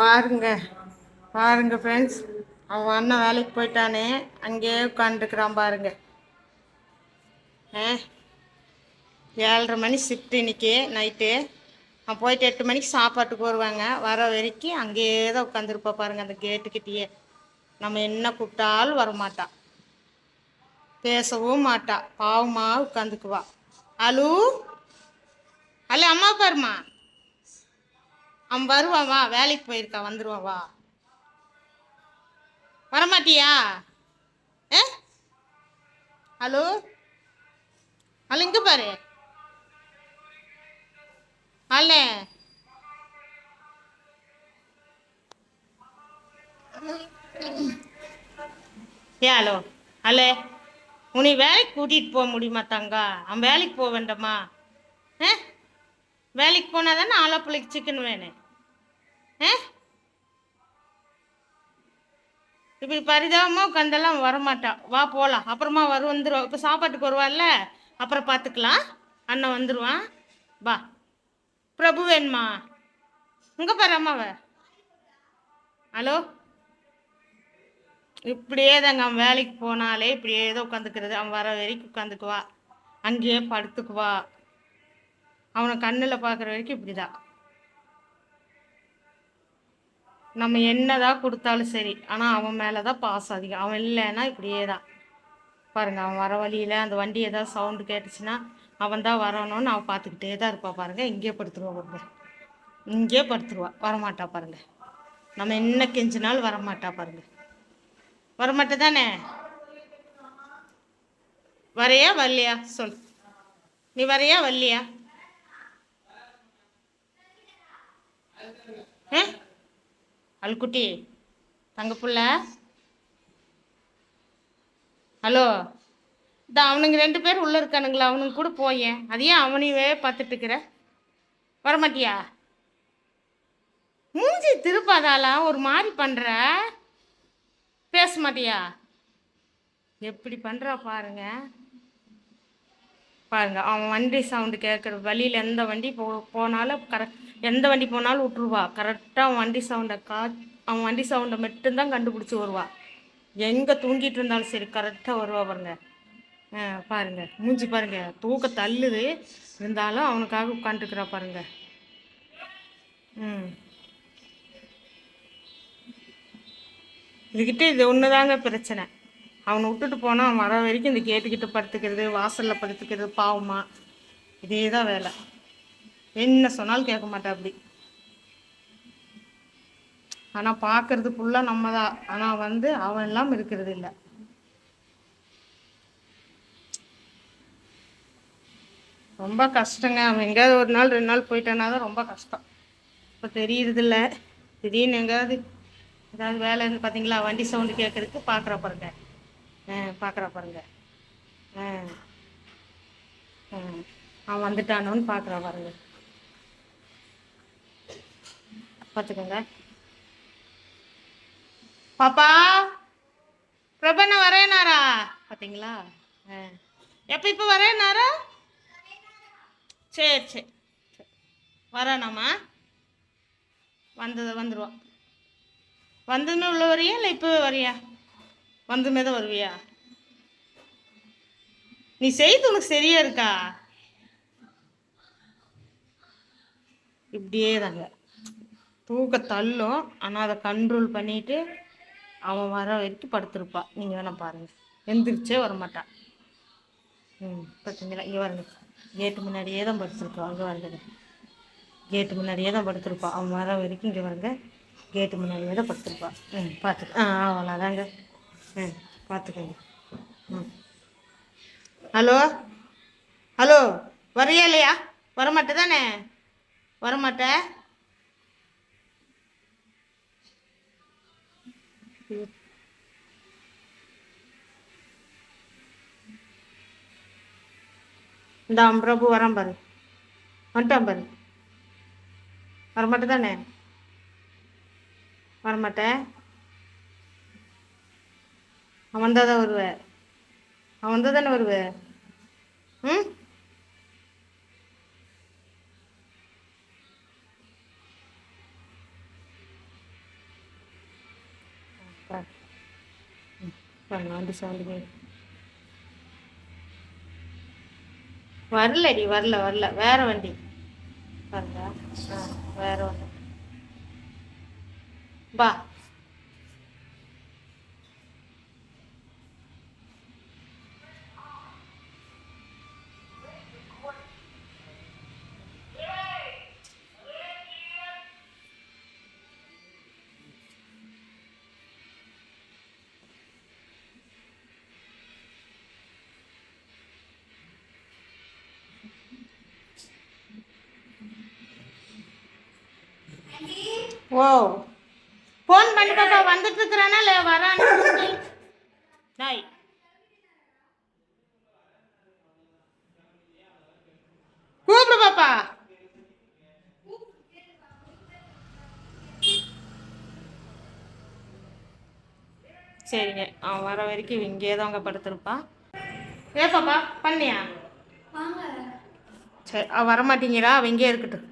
பாருங்க பாருங்க ஃப்ரெண்ட்ஸ் அவன் அண்ணன் வேலைக்கு போயிட்டானே. அங்கேயே உட்காந்துருக்குறான் பாருங்க. ஆ ஏழரை மணி ஷிஃப்ட் இன்னைக்கு நைட்டு அவன் போயிட்டு எட்டு மணிக்கு சாப்பாட்டுக்கு வருவாங்க. வர வரைக்கும் அங்கேயே தான் உட்காந்துருப்பா பாருங்க அந்த கேட்டுக்கிட்டேயே நம்ம என்ன கூப்பிட்டாலும் வரமாட்டான் பேசவும் மாட்டா. பாவமாக உட்காந்துக்குவா அலு? அல்ல அம்மா பாருமா அவன் வருவாவா வேலைக்கு போயிருக்கான் வந்துடுவாவா வரமாட்டியா? ஏ? ஹலோ? அல்ல இங்கே பாரு. அல்ல ஏ ஹலோ? அல்ல உன்னை வேலைக்கு கூட்டிகிட்டு போக முடியுமா தங்கா? அவன் வேலைக்கு போக வேண்டாமா? ஆ வேலைக்கு போனால் தானே ஆலா சிக்கன் வேணும். ஆ? இப்படி பரிதாபமாக உட்காந்தெல்லாம் வரமாட்டா. வா போகலாம் அப்புறமா வரு வந்துடுவோம் இப்போ சாப்பாட்டுக்கு வருவாள்ல? அப்புறம் பார்த்துக்கலாம் அண்ணன் வந்துடுவான் வா. பிரபு வேணுமா? இங்கே பாரு அம்மாவை? ஹலோ? இப்படியே தாங்க அவன் வேலைக்கு போனாலே இப்படியே தான் உட்காந்துக்கிறது அவன் வர வரைக்கும் உட்காந்துக்குவா அங்கேயே படுத்துக்குவா. அவனை கண்ணில் பார்க்குற வரைக்கும் இப்படி தான் நம்ம என்னதான் கொடுத்தாலும் சரி ஆனால் அவன் மேலே தான் பாசம் அதிகம். அவன் இல்லைன்னா இப்படியே தான் பாருங்கள் அவன் வர வழியில் அந்த வண்டி ஏதாவது சவுண்டு கேட்டுச்சுன்னா அவன் தான் வரணும்னு அவன் பார்த்துக்கிட்டே தான் இருப்பான் பாருங்கள் இங்கேயே படுத்துருவா பாருங்க. இங்கேயே படுத்துருவா. வரமாட்டா பாருங்கள் நம்ம என்ன கெஞ்சினாலும் வரமாட்டா பாருங்கள் வரமாட்டே தானே? வரையா வரலையா? சொல் நீ வரையா வரலையா? ஆ அல்குட்டி தங்க புள்ள. ஹலோ. இந்த அவனுங்க ரெண்டு பேர் உள்ளே இருக்கானுங்களா? அவனுங்க கூட போயேன் அதையே அவனையவே பார்த்துட்டுருக்குற வரமாட்டியா? மூஞ்சி திருப்பாதாலாம் ஒரு மாதிரி பண்ணுற பேச மாட்டியா? எப்படி பண்ணுறா பாருங்கள் பாருங்க அவன் வண்டி சவுண்டு கேட்குற வழியில் எந்த வண்டி போ போனாலும் கரெக்ட் எந்த வண்டி போனாலும் விட்ருவா கரெக்டாக அவன் வண்டி சவுண்டை கா அவன் வண்டி சவுண்டை மட்டும்தான் கண்டுபிடிச்சி வருவா. எங்கே தூங்கிட்டு இருந்தாலும் சரி கரெக்டாக வருவா பாருங்க. ஆ பாருங்க மூஞ்சி பாருங்க தூக்க தள்ளுது. இருந்தாலும் அவனுக்காக உட்காந்துருக்குறா பாருங்க. ம். இதுக்கிட்ட இது ஒன்று தாங்க பிரச்சனை. அவனை விட்டுட்டு போனால் அவன் வர வரைக்கும் இந்த கேட்டுக்கிட்டு படுத்துக்கிறது வாசலில் படுத்துக்கிறது பாவமா. இதே தான் வேலை. என்ன சொன்னாலும் கேட்க மாட்டா அப்படி. ஆனால் பார்க்கறது ஃபுல்லாக நம்ம தான் ஆனால் வந்து அவன் இல்லாமல் இருக்கிறது இல்லை. ரொம்ப கஷ்டங்க. அவன் எங்கேயாவது ஒரு நாள் ரெண்டு நாள் போயிட்டானா தான் ரொம்ப கஷ்டம். இப்போ தெரியுறதில்ல. திடீர்னு எங்கேயாவது ஏதாவது வேலை பார்த்தீங்களா வண்டி சவுண்டு கேட்கறதுக்கு பார்க்குறா பாருங்க. பார்க்குறா பாருங்க. ஆ. ஆ அவன் வந்துட்டானோன்னு பார்க்குறா பாருங்க. பார்த்துக்கோங்க பாப்பா பிரபண்ண வரேனாரா? பார்த்தீங்களா ஆ. எப்போ இப்போ வரேனாரா? சரி சரி. சரி. வந்தது வந்துடுவான் வந்ததுமே உள்ள வரியா இல்லை இப்போவே வரியா? வந்துமே தான் வருவியா? நீ செய்து உனக்கு சரியா இருக்கா? இப்படியே தாங்க. தூக்க தள்ளும். ஆனால் அதை கண்ட்ரோல் பண்ணிட்டு அவன் வர வரைக்கும் படுத்திருப்பா. நீங்கள் வேணா பாருங்கள் எந்திரிச்சே வரமாட்டான் ம் பார்த்தீங்களா இங்கே வருங்க கேட்டு முன்னாடியே தான் படுத்திருப்பா. அங்கே வருங்க கேட்டு முன்னாடியே தான் படுத்திருப்பா. அவன் வர வரைக்கும் இங்கே வருங்க கேட்டு முன்னாடியே தான் படுத்திருப்பா. ம் பார்த்து ஆ அவ்வளோதாங்க ஆ பார்த்துக்கோங்க ம். ஹலோ? ஹலோ வரையா இல்லையா? வரமாட்டே தானே? வரமாட்ட? இந்த பிரபு வரான் பாரு. வந்துட்டான் பாரு. வரமாட்டே தானே? வரமாட்டேன் அவன் தான் வருவ. அவன் வந்தால் தானே வருவேன் ம் நான்கு சவுண்டு வரலடி வரல வரல. வேற வண்டி. வரல. வேற வண்டி. பா ஓ. ஃபோன் பண்ணி பாப்பா வந்துட்டு இருக்கிறானா இல்லை வரான்னு நாய். கூப்பிடு பாப்பா. சரிங்க அவன் வர வரைக்கும் இங்கே தான் அங்கே படுத்திருப்பான் ஏ பாப்பா பண்ணியா? சரி அவன் வரமாட்டேங்கிறா அவன் இங்கே இருக்கட்டும்.